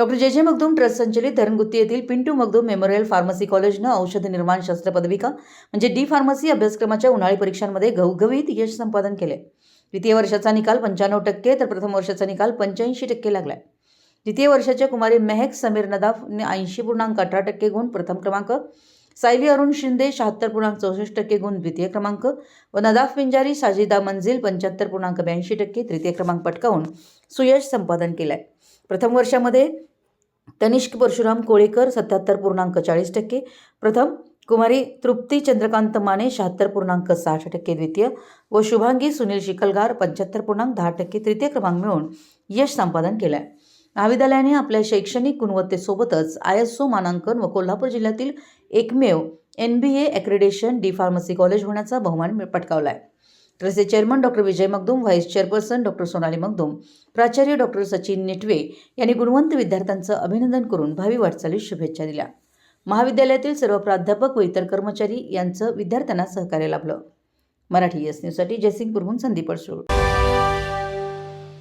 Doctor जे जे Magdum trust संचलित धरणगुत्ती येथील पिंटू मगदूम मेमोरियल फार्मसी कॉलेजनं औषध निर्माण शास्त्र पदविका म्हणजे डी फार्मसी अभ्यासक्रमाच्या उन्हाळी परीक्षांमध्ये घवघवीत यश संपादन केले. द्वितीय वर्षाचा निकाल पंच्याण्णव टक्के तर प्रथम वर्षाचा निकाल पंच्याऐंशी टक्के लागलाय. द्वितीय वर्षाच्या कुमारी मेहक समीर नदाफने ऐंशी पूर्णांक अठरा टक्के गुण प्रथम क्रमांक सायली अरुण शिंदे शहात्तर पूर्णांक चौसष्ट टक्के गुण द्वितीय क्रमांक व नदाफ पिंजारी साजिदा मंजिल पंच्याहत्तर पूर्णांक ब्याऐंशी टक्के तृतीय क्रमांक पटकावून सुयश संपादन केलं आहे प्रथम वर्षामध्ये तनिष्क परशुराम कोळेकर सत्याहत्तर पूर्णांक चाळीस टक्के. प्रथम कुमारी तृप्ती चंद्रकांत माने शहात्तर पूर्णांक साठ टक्के. द्वितीय व शुभांगी सुनील शिकलगार पंच्याहत्तर पूर्णांक दहा टक्के. तृतीय क्रमांक मिळवून यश संपादन केलं आहे महाविद्यालयाने आपल्या शैक्षणिक गुणवत्तेसोबतच आय एस ओ मानांकन व कोल्हापूर जिल्ह्यातील एकमेव N B A accreditation D pharmacy college होण्याचा बहुमान पटकावला आहे ट्रस्टचे chairman doctor Vijay Magdum vice chairperson doctor Sonali Magdum प्राचार्य डॉक्टर सचिन निटवे यांनी गुणवंत विद्यार्थ्यांचं अभिनंदन करून भावी वाटचालीस शुभेच्छा दिल्या. महाविद्यालयातील सर्व प्राध्यापक व इतर कर्मचारी यांचं विद्यार्थ्यांना सहकार्य लाभलं. मराठी एस न्यूजसाठी जयसिंगपूरहून संदीप अडसूळ.